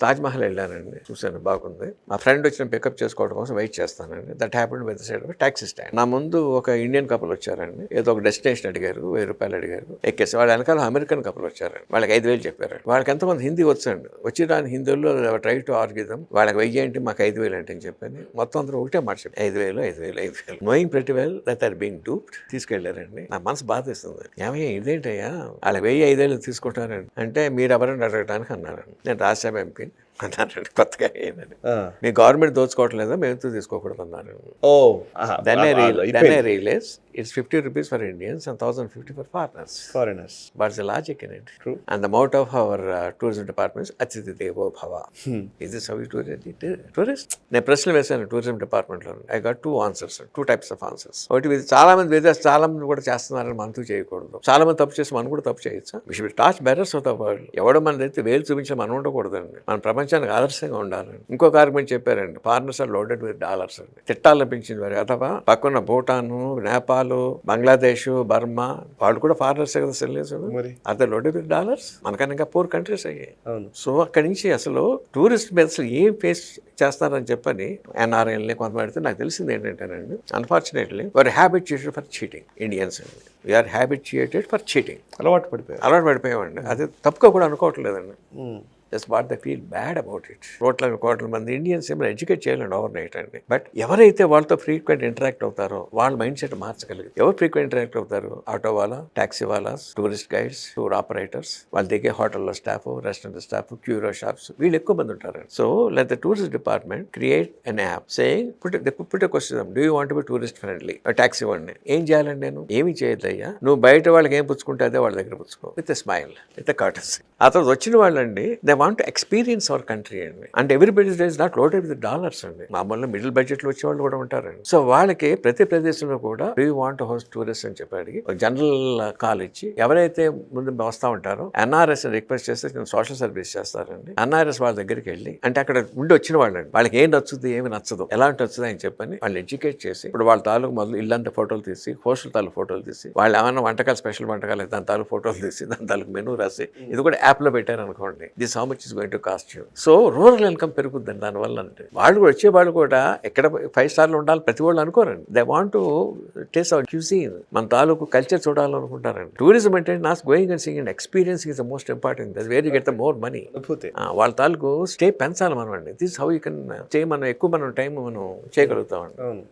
తాజ్ మహల్ వెళ్ళానండి. చూశాను బాగుంది. మా ఫ్రెండ్ వచ్చిన పికప్ చేసుకోవడం కోసం వెయిట్ చేస్తానండి. That happen the side taxi stand నా ముందు ఒక ఇండియన్ కపుల్ వచ్చారండి. ఏదో ఒక డెస్టినేషన్ అడిగారు వెయ్యి రూపాయలు అడిగారు. ఎక్కేసి వాళ్ళ వెనకాల అమెరికన్ కపుల్ వచ్చారండి. వాళ్ళకి ఐదు వేలు చెప్పారు వాళ్ళకి ఎంతమంది హిందీ వచ్చండి వచ్చి దాని హిందీలో ట్రై టు ఆర్గిజం వాళ్ళకి వెయ్యి ఏంటి? మాకు ఐదు వేలు ఏంటి అని చెప్పని మొత్తం అందరూ ఒకటే మాట చెప్పి ఐదు వేలు ఐదు వేలు ఐదు వేలు. నోయింగ్ ప్రతి well that are being duped తీసుకెళ్ళారండి నా మనసు బాధేస్తుంది ఏమయ్యా ఇదేంటయ్యా? వాళ్ళకి వెయ్యి ఐదు వేలు తీసుకుంటారండి. అంటే మీరు ఎవరైనా అడగడానికి అన్నారండి. నేను రాజ్యసభ ఎంపీ பார்த்தேன் అన్నారండి కొత్తగా ఏంటండి మీ గవర్నమెంట్ దోచుకోవట్లేదా మేము ఎందుకు తీసుకోకూడదు అన్నారు ఓ then I then I realise it's fifty rupees for Indians and thousand fifty for foreigners foreigners buts logic in it True. And the motto of our tourism departments అతిథి దేవో భవ. ఇది సవి టూరిస్ట్ నేను ప్రశ్నలు వేశాను టూరిజం డిపార్ట్మెంట్లో I got two answers two types of answers ఒకటి చాలా మంది విదేశ చాలా మంది కూడా చేస్తున్నారని మనతో చేయకూడదు? చాలా మంది తప్పు చేసి మనం కూడా తప్పు చేయొచ్చు? టాచ్ బెరర్స్ వరల్డ్ ఎవడో మన అయితే వేలు చూపించి మనం ఉండకూడదండి. మన ప్రపంచానికి ఆదర్శంగా ఉండాలండి ఇంకొక ఆర్గ్యుమెంట్ చెప్పారండి. Foreigners are loaded with dollars అండి. తిట్టాలనిపించింది వారి అథవా పక్కన భూటాను నేపాల్ బంగ్లాదేశ్ బర్మా వాళ్ళు కూడా ఫారినర్సే కదా సెల్లేసాడు మరి? అదే లోడెడ్ విత్ డాలర్స్ మనకన్నా ఇంకా పూర్ కంట్రీస్ అయ్యాయి అవును. సో అక్కడి నుంచి అసలు టూరిస్ట్ మీద అసలు ఏం ఫేస్ చేస్తారని చెప్పని ఎన్ఆర్ఐల్ని కొంతమంది నాకు తెలిసింది ఏంటంటేనండి అన్ఫార్చునేట్లీ వారు హ్యాబిట్యుయేటెడ్ ఫర్ చీటింగ్ ఇండియన్స్ అండి. We are habituated for cheating అలవాటు పడిపోయారు. అలవాటు పడిపోయామండి. అది తప్పుగా కూడా అనుకోవట్లేదండి. Just what the feel bad about it కోట్ల కోట్ల మంది ఇండియన్స్ ఏమైనా ఎడ్యుకేట్ చేయాలండి ఓవర్ నైట్ అండి. బట్ ఎవరైతే వాళ్ళతో ఫ్రీక్వెంట్ ఇంటరాక్ట్ అవుతారో వాళ్ళ మైండ్ సెట్ మార్చగలిగి ఎవరు ఫ్రీక్వెంట్ ఇంటరాక్ట్ అవుతారు? ఆటో వాళ్ళ టాక్సీ వాళ్ళ టూరిస్ట్ గైడ్స్ టూర్ ఆపరేటర్స్ వాళ్ళ దిగే హోటల్లో staff restaurant staff curio shops వీళ్ళు ఎక్కువ మంది ఉంటారు so let the tourist department create an app saying put put question do you want be tourist friendly taxi వాడిని. ఏం చేయాలండి నేను? ఏమి చేయొద్దయ్యా నువ్వు బయట వాళ్ళకి ఏం పుచ్చుకుంటే అదే వాళ్ళ దగ్గర పుచ్చుకో. విత్ స్మైల్ విత్ కటర్స్ ఆ తర్వాత వచ్చిన వాళ్ళండి they want experience our country అండి. And everybody is not loaded with dollars అండి. మామూలుగా మిడిల్ బడ్జెట్లో వచ్చే వాళ్ళు కూడా ఉంటారండి. సో వాళ్ళకి ప్రతి ప్రదేశంలో కూడా వీ వాంట్ హౌస్ టూరిస్ట్ అని చెప్పి ఒక జనరల్ కాల్ ఇచ్చి ఎవరైతే ముందు వస్తూ ఉంటారో ఎన్ఆర్ఎస్ రిక్వెస్ట్ చేస్తే నేను సోషల్ సర్వీస్ చేస్తారండి ఎన్ఆర్ఎస్ వాళ్ళ దగ్గరికి వెళ్ళి అంటే అక్కడ ఉండి వచ్చిన వాళ్ళండి. వాళ్ళకి ఏం నచ్చుతుంది ఏమి నచ్చదు ఎలాంటి నచ్చుతుంది అని చెప్పని వాళ్ళు ఎడ్యుకేట్ చేసి ఇప్పుడు వాళ్ళ తాలూకు మొదలు ఇల్లంతా ఫోటోలు తీసి హోస్టల్ తాలూకు ఫోటోలు తీసి వాళ్ళు ఏమైనా వంటకాలు స్పెషల్ వంటకాలు దాని తాలూకు ఫోటోలు తీసి దాని తాలూకు మెనూ రాసి ఇది కూడా యాప్లో పెట్టారు అనుకోండి this how much is going to cost you? So rural income పెరుగుద్దండి దానివల్ల అంటే వాళ్ళు కూడా వచ్చే వాళ్ళు కూడా ఎక్కడ ఫైవ్ స్టార్లు ఉండాలి ప్రతి వాళ్ళు అనుకోరండి. They want to taste our cuisine మన తాలూకు కల్చర్ చూడాలనుకుంటారండి. టూరిజం అంటే నాస్ going and seeing and experience is the most important that where you get the more money వాళ్ళ తాలూకు స్టే పెంచాలి మనం అండి. దిస్ హౌ యూ కెన్ చే మనం ఎక్కువ మనం టైం మనం చేయగలుగుతామండి.